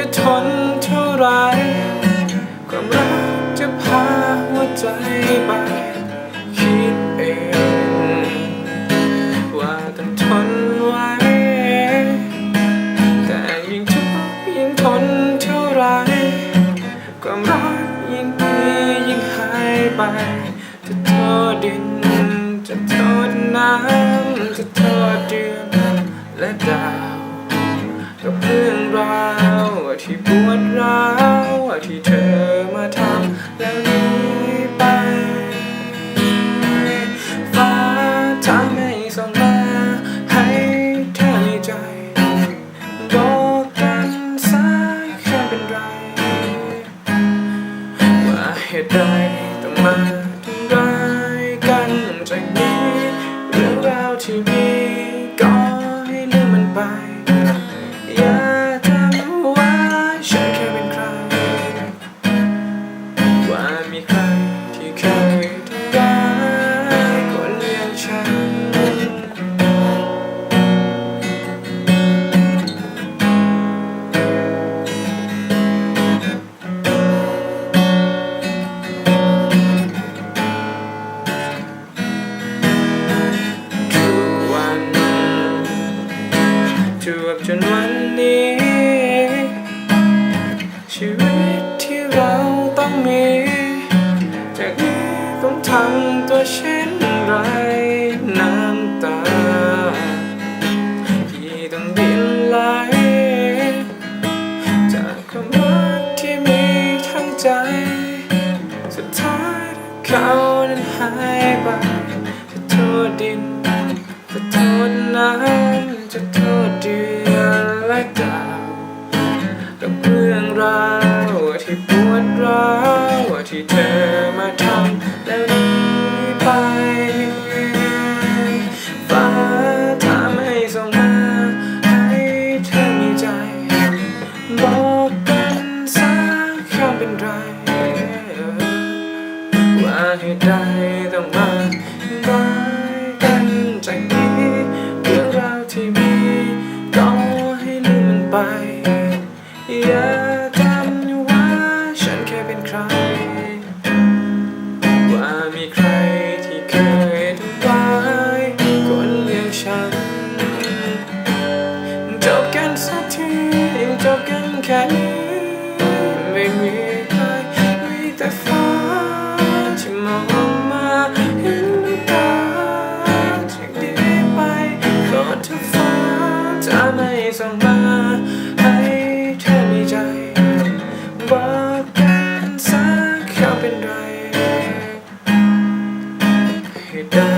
จะทนเท่าไรความรักจะพาหัวใจไปคิดเอง ว่าต้องทนไว้ แต่ยิ่งทุกข์ยิ่งทนเท่าไรความรักยิ่งมียิ่งหายไป จะโทษดิน จะโทษน้ำจะโทษเดือนและดาว ที่ปวดร้าวที่เธอมาทำแล้วหนีไป ฟ้าทำให้ส่งมาให้เธอในใจบอกกันสักแค่เป็นไรว่าเหตุใดต้องมา จนวันนี้ ชีวิตที่เราต้องมี จากนี้ต้องทำตัวเช่นไรน้ำตา ที่ต้องดินไหลจากความรักที่มีทั้งใจ สุดท้ายเขานั้นหายไปจะโทษดินจะโทษน้ำจะโทษดือน และดาวกับเรื่องราวที่ปวดร้าวที่เธอมาทำแล้วหนีไปฟ้าทำให้ส่งมาให้เธอมีใจ บอกกันสักคำเป็นไรว่าเหตุใดต้องมาร้า ไป อย่าจำว่าฉันแค่เป็นใคร ว่ามีใครที่เคยทำร้ายคนอย่างฉัน จบกันสักทีจบกันแค่นี้ไม่มีใครมีแต่ฟ้า เส่งมาให้เธอมีใจบอกกันสักคำเป็นไรให้ได้